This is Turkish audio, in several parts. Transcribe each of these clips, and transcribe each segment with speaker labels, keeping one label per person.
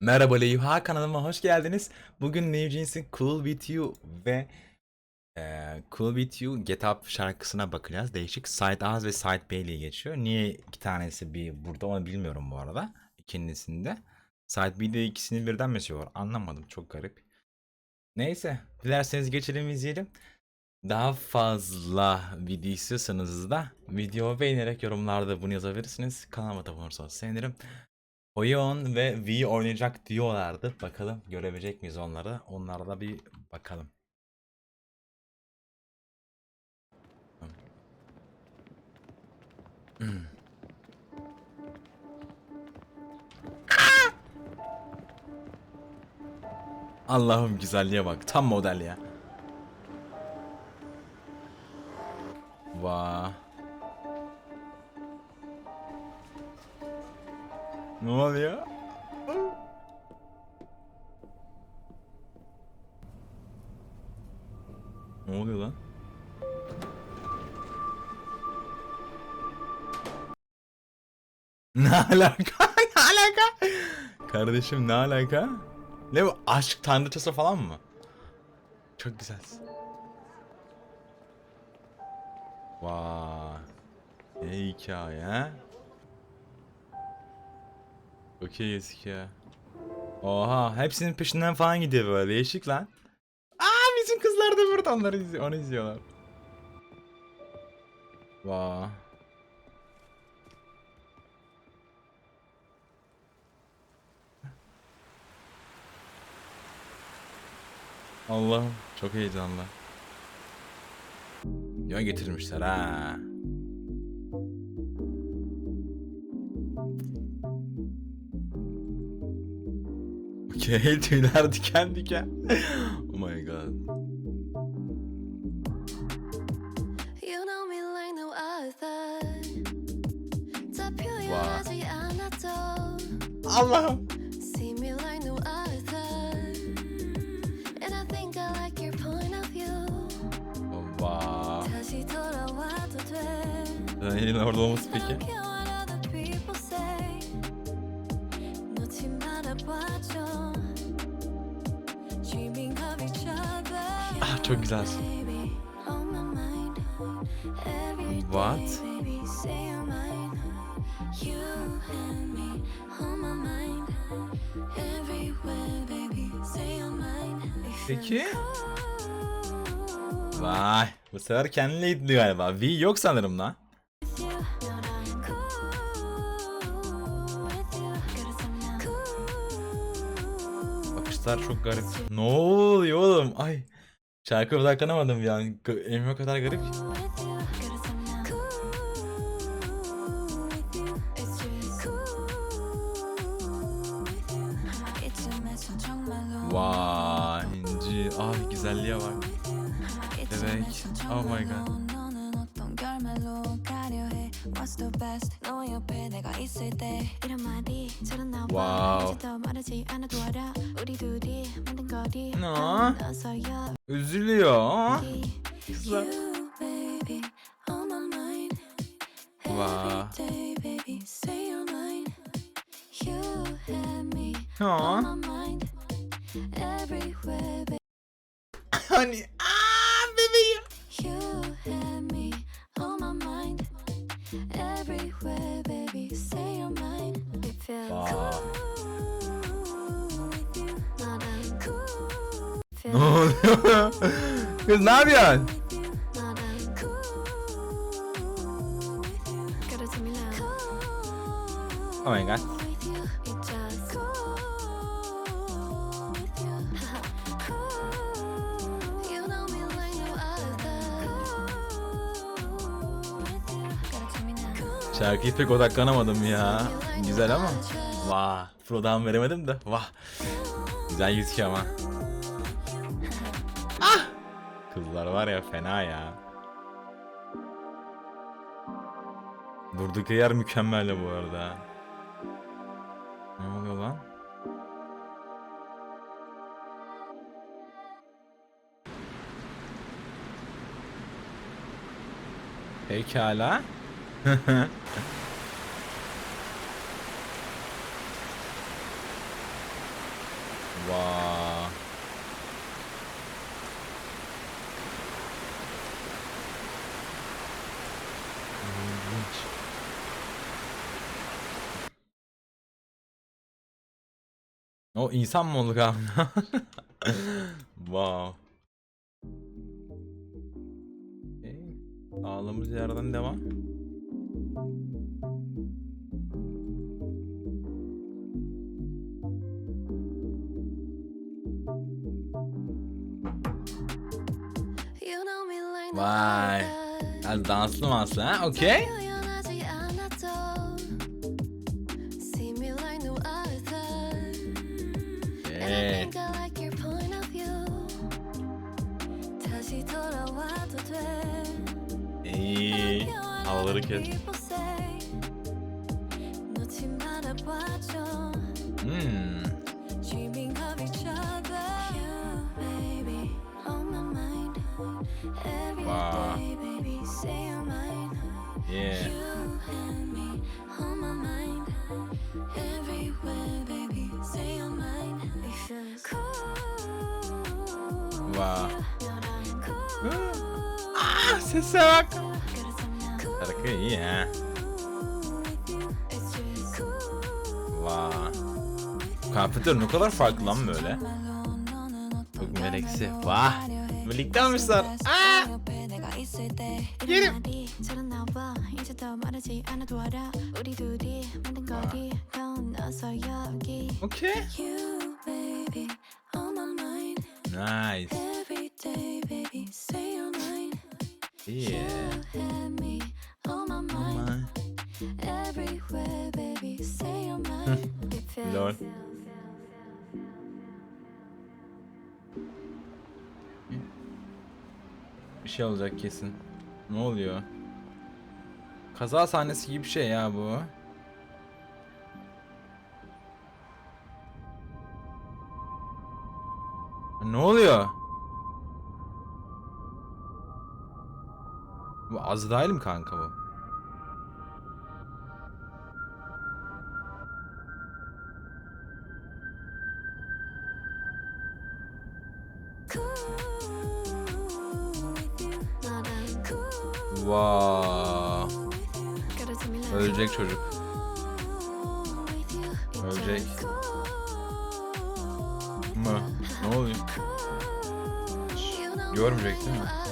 Speaker 1: Merhaba Leyha kanalıma hoş geldiniz. Bugün New Jeans'in Cool With You ve eee, Cool With You Get Up şarkısına bakacağız. Değişik Side A ve Side B geçiyor. Niye iki tanesi bir burada onu bilmiyorum bu arada. İkincisinde. Side B'de ikisini birden mi söylüyor? Anlamadım çok garip. Neyse dilerseniz geçelim izleyelim. Daha fazla video istiyorsanız da videoyu beğenerek yorumlarda bunu yazabilirsiniz. Kanalıma da abone olursanız sevinirim. Oyun ve V oynayacak diyorlardı. Bakalım görebilecek miyiz onları? Onlara da bir bakalım. Allah'ım güzelliğe bak. Tam model ya. Ne oluyor? Ne oluyor lan? Ne alaka? Ne alaka? Kardeşim ne alaka? Ne bu? Aşk tanrıçası falan mı? Çok güzelsin. Vay. Ne hikaye ha? İyi eski ya. Oha hepsinin peşinden falan gidiyor böyle değişik lan. Aa bizim kızlar da burada onları izliyor, onu izliyorlar. Vay. Allah'ım çok heyecanlı. Ya getirmişler ha. Okey tüyler diken diken. oh my god.
Speaker 2: Wow.
Speaker 1: Allah'ım.
Speaker 2: Wow.
Speaker 1: Yine orada olması peki.
Speaker 2: Mine. We feel
Speaker 1: Peki. Vay. Bu sefer kendine iddi galiba. V yok sanırım lan. Bakışlar çok garip. Ne oluyor oğlum? Ay. Şarkı odaklanamadım bir an. Emin o kadar garip. Vay inci. Ah güzelliğe bak.
Speaker 2: Bebek.
Speaker 1: Oh my god
Speaker 2: the best? 너 옆에 내가 있을 때 이런 말이 잘 나와.
Speaker 1: 와우.
Speaker 2: 이제 더 말하지 않아도 알아. 우리 둘이 만든 거리.
Speaker 1: 너?
Speaker 2: 나서야
Speaker 1: Üzülüyor. Kızlar.
Speaker 2: You baby on Feel
Speaker 1: Ne oluyor? Kız ne yapıyorsun?
Speaker 2: with you. Not
Speaker 1: Şarkıya pek odaklanamadım ya. Güzel ama. Vah. Pro'dan veremedim de. Vah. Güzel gözüküyor ama. Ah! Kızlar var ya fena ya. Durduk yer mükemmel bu arada. Ne oluyor lan? Pekala. Vaa. O insan mı olduk abi? wow. Okay. Ağlamız yerden devam. Vay. Yani danslı manslı ha? Okey.
Speaker 2: Evet.
Speaker 1: İyi. Havaları kes.
Speaker 2: Cool.
Speaker 1: Ah, sese bak. Şarkı iyi ha. Vay. Kıyafetler ne kadar farklı lan böyle. Çok meleksi. Vah. Birlikte almışlar. Aa! Yerim. Okey. Nice.
Speaker 2: Feels
Speaker 1: Lol. Bir şey olacak kesin. Ne oluyor? Kaza sahnesi gibi bir şey ya bu. Ne oluyor? Bu Azrail mi kanka bu?
Speaker 2: like
Speaker 1: Ölecek çocuk. Ölecek. Mı? Ne oluyor? Görmeyecek değil mi?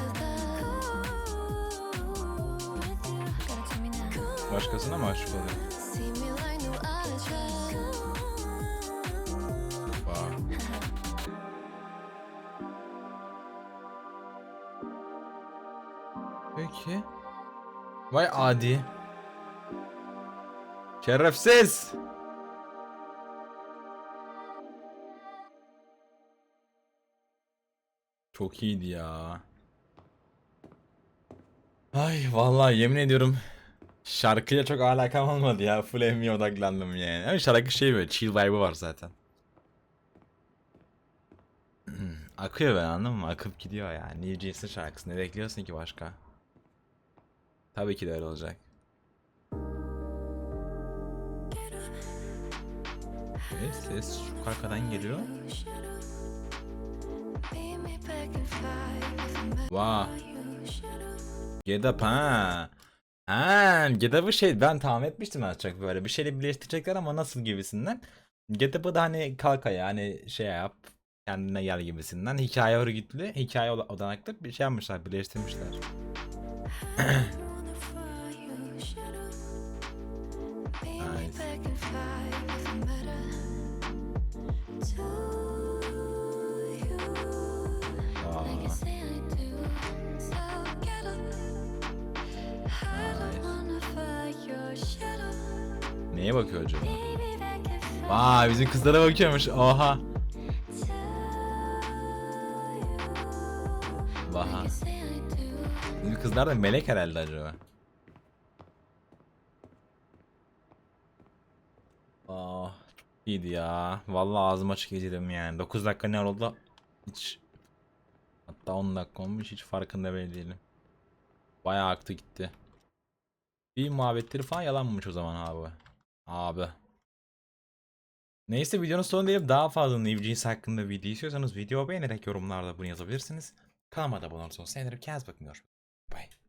Speaker 1: Başkasına mı aşık oluyor? Vay. Peki. Vay adi. Şerefsiz. Çok iyiydi ya. Ay vallahi yemin ediyorum şarkıya çok alakam olmadı ya. Full Emmy'ye odaklandım yani. Ama şarkı şey böyle chill vibe'ı var zaten. Akıyor ben anladın mı? Akıp gidiyor yani. New Jeans'in şarkısı. Ne bekliyorsun ki başka? Tabii ki de öyle olacak. Evet, ses çok arkadan geliyor. Vah.
Speaker 2: up.
Speaker 1: Get up ha. Ha, Get Up'ı şey ben tahmin etmiştim az çok böyle. Bir şeyle birleştirecekler ama nasıl gibisinden. Get Up'ı da hani kalk ayağa hani şey yap kendine gel gibisinden. Hikaye örgütlü hikaye oda- odanaklı bir şey yapmışlar birleştirmişler.
Speaker 2: I
Speaker 1: neye bakıyor acaba? Vay bizim kızlara bakıyormuş. Oha. Vaha. Bizim kızlar da melek herhalde acaba. Çok iyiydi ya. Vallahi ağzım açık izledim yani. 9 dakika ne oldu? Hiç hatta 10 dakika olmuş hiç farkında bile değilim. Bayağı aktı gitti. Bir muhabbetleri falan yalanmış o zaman abi. Abi. Neyse videonun sonuna diyelim. Daha fazla New Jeans hakkında video istiyorsanız video beğenerek yorumlarda bunu yazabilirsiniz. Kanalıma da abone olursanız sevinirim. Kendinize bakın. Bye.